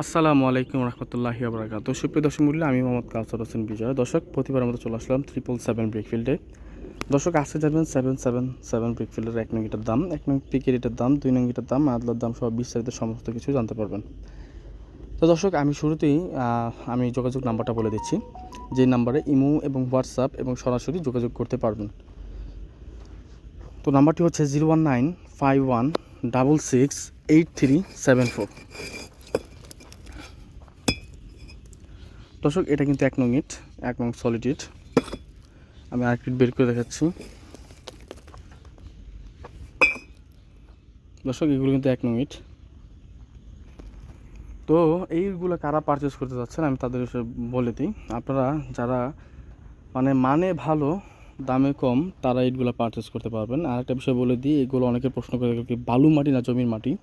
আসসালামু আলাইকুম রহমতুল্লাহি আবরাকাত সুপ্রিয় দর্শক মূল্য আমি মোহাম্মদ কাউসার হোসেন বিজয়। দর্শক প্রতিবার মতো চলে আসলাম ট্রিপল সেভেন ব্রিকফিল্ডে দর্শক আসতে যাবেন সেভেন সেভেন সেভেন ব্রিকফিল্ডের এক নং ইটার দাম। এক নং পিকের ইটার দাম, দুই নং ইটার দাম, আদলার দাম সব বিস্তারিত সমস্ত কিছু জানতে পারবেন। তো দর্শক, আমি শুরুতেই আমি যোগাযোগ নাম্বারটা বলে দিচ্ছি, যে নাম্বারে ইমো এবং হোয়াটসঅ্যাপ এবং সরাসরি যোগাযোগ করতে পারবেন। তো নাম্বারটি হচ্ছে zero one nine five one double six eight three seven four দর্শক, এটা কিন্তু এক নং ইট, এক নং সলিড ইট। আমি আরেকটি বের করে দেখাচ্ছি। দর্শক, এগুলো কিন্তু এক নং ইট। তো, এইগুলো কারা পারচেস করতে যাচ্ছেন, আমি তাদের বলে দিই। আপনারা যারা মানে মানে ভালো, দামে কম, তারা ইটগুলো পারচেস করতে পারবেন। আর একটা বিষয় বলে দিই, এগুলো অনেকে প্রশ্ন করে বালু মাটি না জমির মাটি?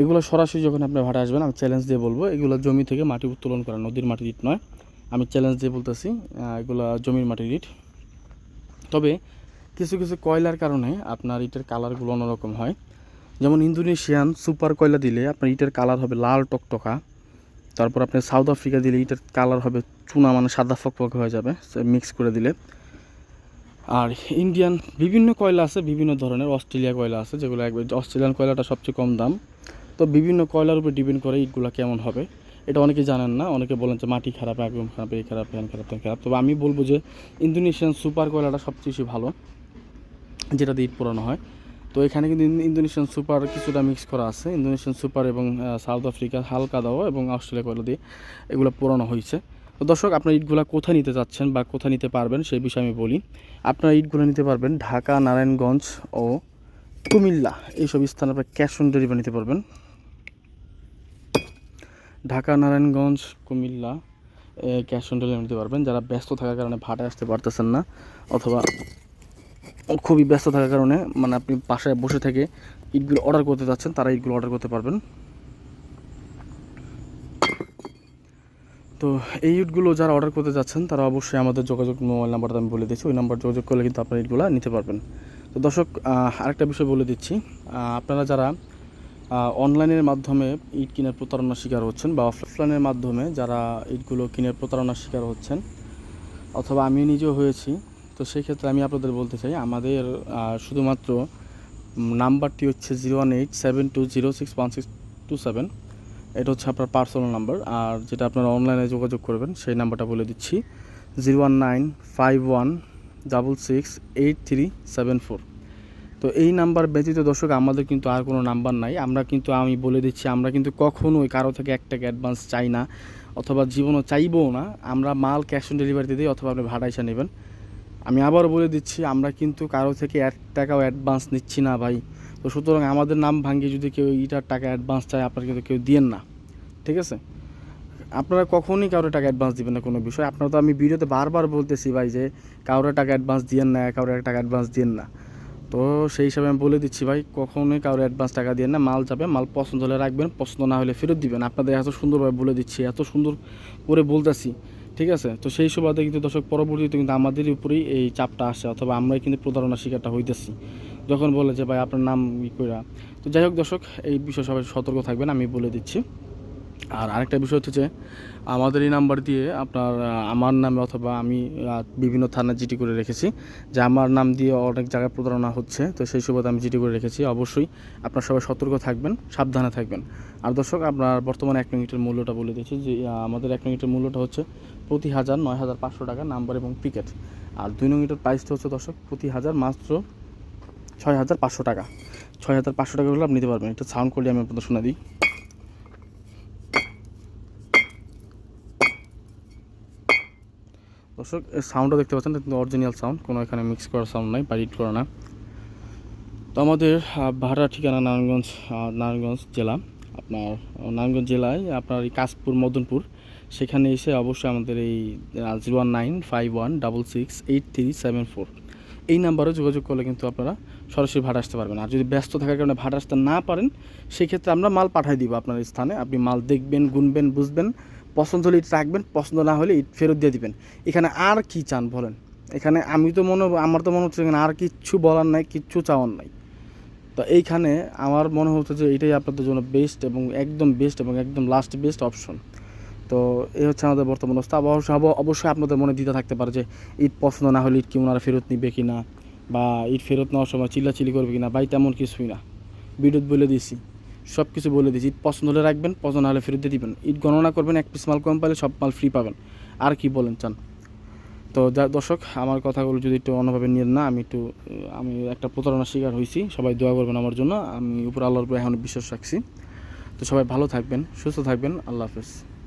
এগুলো সরাসরি যখন আপনি ভাড়া আসবেন, আমি চ্যালেঞ্জ দিয়ে বলব, এগুলো জমি থেকে মাটি উত্তোলন করা, নদীর মাটির ইট নয়। আমি চ্যালেঞ্জ দিয়ে বলতেছি এগুলো জমির মাটির ইট তবে কিছু কিছু কয়লার কারণে আপনার ইটের কালারগুলো অন্যরকম হয়। যেমন ইন্দোনেশিয়ান সুপার কয়লা দিলে আপনার ইটের কালার হবে লাল টকটকা। তারপর আপনি সাউথ আফ্রিকা দিলে ইটের কালার হবে চুনা মানে সাদা ফকফকে হয়ে যাবে মিক্স করে দিলে। আর ইন্ডিয়ান বিভিন্ন কয়লা আছে, বিভিন্ন ধরনের, অস্ট্রেলিয়া কয়লা আছে, যেগুলো একবার অস্ট্রেলিয়ান কয়লাটা সবচেয়ে কম দাম। তো বিভিন্ন কয়লার উপর ডিপেন্ড করে ইটগুলো কেমন হবে। এটা অনেকে জানেন না, অনেকে বলেন যে মাটি খারাপ একদম খারাপ এই খারাপ, ফ্যান খারাপ ফ্যান খারাপ। তবে আমি বলব যে ইন্দোনেশিয়ান সুপার কয়লাটা সবচেয়ে বেশি ভালো, যেটা দিয়ে ইট পোড়ানো হয়। তো এখানে কিন্তু ইন্দোনেশিয়ান সুপার কিছুটা মিক্স করা আছে। ইন্দোনেশিয়ান সুপার এবং সাউথ আফ্রিকা হালকা দাওয়া এবং অস্ট্রেলিয়া কয়লা দিয়ে এগুলো পোড়ানো হয়েছে। তো দর্শক, আপনার ইটগুলো কোথায় নিতে চাচ্ছেন বা কোথায় নিতে পারবেন সেই বিষয়ে আমি বলি। আপনার ইটগুলো নিতে পারবেন ঢাকা, নারায়ণগঞ্জ ও কুমিল্লা। এইসব স্থানে আপনার ক্যাশ অন ডেলিভারি নিতে পারবেন। Dhaka, Narayanganj, Comilla cash on delivery নিতে পারবেন। যারা ব্যস্ত থাকার কারণে ভাড়া আসতে পারতেছেন না, অথবা খুবই ব্যস্ত থাকার কারণে মানে আপনি বাসায় বসে থেকে ইটগুলো অর্ডার করতে যাচ্ছেন, তারা ইটগুলো অর্ডার করতে পারবেন। তো এই ইটগুলো যারা অর্ডার করতে যাচ্ছেন, তারা অবশ্যই আমাদের যোগাযোগ মোবাইল নাম্বারটা আমি বলে দিচ্ছি। ওই নাম্বার যোগাযোগ করলে কিন্তু আপনারা ইটগুলো নিতে পারবেন। তো দর্শক আরেকটা বিষয় বলে দিচ্ছি। আপনারা যারা অনলাইনের মাধ্যমে ইট কিনে প্রতারণার শিকার হচ্ছেন বা অফলাইনের মাধ্যমে যারা ইটগুলো কিনে প্রতারণার শিকার হচ্ছেন, অথবা আমি নিজেও হয়েছি, তো সেই ক্ষেত্রে আমি আপনাদের বলতে চাই, আমাদের শুধুমাত্র নাম্বারটি হচ্ছে zero one eight seven two zero six one six two seven, এটা হচ্ছে আপনার পার্সোনাল নাম্বার আর যেটা আপনারা অনলাইনে যোগাযোগ করবেন, সেই নাম্বারটা বলে দিচ্ছি, zero one nine five one double six eight three seven four. তো এই নাম্বার ব্যতীত দর্শক, আমাদের কিন্তু আর কোনো নাম্বার নাই। আমরা কিন্তু, আমি বলে দিচ্ছি, আমরা কিন্তু কখনোই কারও থেকে এক টাকা অ্যাডভান্স চাই না অথবা জীবনও চাইবও না। আমরা মাল ক্যাশ অন ডেলিভারিতে দিই অথবা আপনি ভাড়া এসে নেবেন। আমি আবারও বলে দিচ্ছি, আমরা কিন্তু কারও থেকে এক টাকাও অ্যাডভান্স নিচ্ছি না ভাই। তো সুতরাং আমাদের নাম ভাঙিয়ে যদি কেউ ইটার টাকা অ্যাডভান্স চায়, আপনারা কিন্তু কেউ দিয়েন না। ঠিক আছে? আপনারা কখনই কারও টাকা অ্যাডভান্স দিবেন না কোনো বিষয়। আপনারা তো আমি ভিডিওতে বারবার বলতেছি ভাই যে, কারোর টাকা অ্যাডভান্স দিয়েন না, কারোর টাকা অ্যাডভান্স দিয়েন না। তো সেই হিসাবে আমি বলে দিচ্ছি ভাই, কখনোই কারও অ্যাডভান্স টাকা দিয়ে না মাল যাবে, মাল পছন্দ হলে রাখবেন, পছন্দ না হলে ফেরত দিবেন। আপনাদের এত সুন্দরভাবে বলে দিচ্ছি, এত সুন্দর করে বলতেছি, ঠিক আছে? তো সেই সুবাদে কিন্তু দর্শক, পরবর্তীতে কিন্তু আমাদেরই উপরেই এই চাপটা আসে অথবা আমরাই কিন্তু প্রতারণার শিকারটা হইতেছি। যখন বলে যে, ভাই, আপনার নাম ই কইরা। তো যাই হোক দর্শক, এই বিষয়ে সবাই সতর্ক থাকবেন, আমি বলে দিচ্ছি। আর আরেকটা বিষয় হচ্ছে যে, আমাদের এই নাম্বার দিয়ে আপনার আমার নামে অথবা আমি বিভিন্ন থানা জিটি করে রেখেছি, যে আমার নাম দিয়ে অনেক জায়গায় প্রতারণা হচ্ছে, তো সেই সুবাদে আমি জিটি করে রেখেছি। অবশ্যই আপনার সবাই সতর্ক থাকবেন, সাবধানে থাকবেন। আর দর্শক, আপনার বর্তমানে এক মিনিটের মূল্যটা বলে দিচ্ছি যে আমাদের এক মিনিটের মূল্যটা হচ্ছে প্রতি হাজার নয় হাজার পাঁচশো টাকা নাম্বার এবং পিকেট আর দুই মিনিটের প্রাইসটা হচ্ছে দর্শক প্রতি হাজার মাত্র ছয় হাজার পাঁচশো টাকা। ছয় হাজার পাঁচশো টাকা হলে আপনি নিতে পারবেন। একটু সাউন্ড করলে আমি আপনাদের শোনা দিই। দর্শক সাউন্ডটা দেখতে পাচ্ছেন, কিন্তু অরিজিনাল সাউন্ড কোনো এখানে মিক্স করা সাউন্ড নাই বা করা না। তো আমাদের ভাড়া ঠিকানা নারায়ণগঞ্জ নারায়ণগঞ্জ জেলা। আপনার, নারায়ণগঞ্জ জেলায় আপনার এই কাশপুর, মদনপুর, সেখানে এসে অবশ্যই আমাদের এই zero one nine five one double six eight three seven four এই নাম্বারে যোগাযোগ করলে কিন্তু আপনারা সরাসরি ভাড়া আসতে পারবেন। আর যদি ব্যস্ত থাকার কারণে ভাড়া আসতে না পারেন, সেক্ষেত্রে আমরা মাল পাঠাই দিব আপনার স্থানে। আপনি মাল দেখবেন, গুনবেন, বুঝবেন। পছন্দ হলে ইট রাখবেন, পছন্দ না হলে ইট ফেরত দিয়ে দিবেন। এখানে আর কি চান বলেন? এখানে আমি তো মনে আমার তো মনে হচ্ছে এখানে আর কিচ্ছু বলার নাই, কিচ্ছু চাওয়ার নাই। তো এইখানে আমার মনে হচ্ছে যে এটাই আপনাদের জন্য বেস্ট এবং একদম বেস্ট এবং একদম লাস্ট বেস্ট অপশন তো এই হচ্ছে আমাদের বর্তমান অবস্থা। অবশ্যই অব- অবশ্যই আপনাদের মনে দ্বিধা থাকতে পারে যে ঈদ পছন্দ না হলে ইট কি ওনারা ফেরত নিবে কি না বা ঈদ ফেরত নেওয়ার সময় চিল্লাচিল্লি করবে কি না ভাই তেমন কিছুই না। বিদ্যুৎ বলে দিয়েছি। সব কিছু বলে দিয়েছি। ঈদ পছন্দ হলে রাখবেন, পছন্দ হলে ফেরত দিয়ে দিবেন। ঈদ গণনা করবেন, এক পিস মাল কম পাইলে সব মাল ফ্রি পাবেন। আর কি বলেন চান? তো যা দর্শক, আমার কথাগুলো যদি একটু অন্যভাবে নিয়ে না, আমি একটু আমি একটা প্রতারণার শিকার হয়েছি। সবাই দোয়া করবেন আমার জন্য। আমি উপর আল্লাহর উপরে এখন বিশ্বাস রাখছি। তো সবাই ভালো থাকবেন, সুস্থ থাকবেন। আল্লাহ হাফেজ।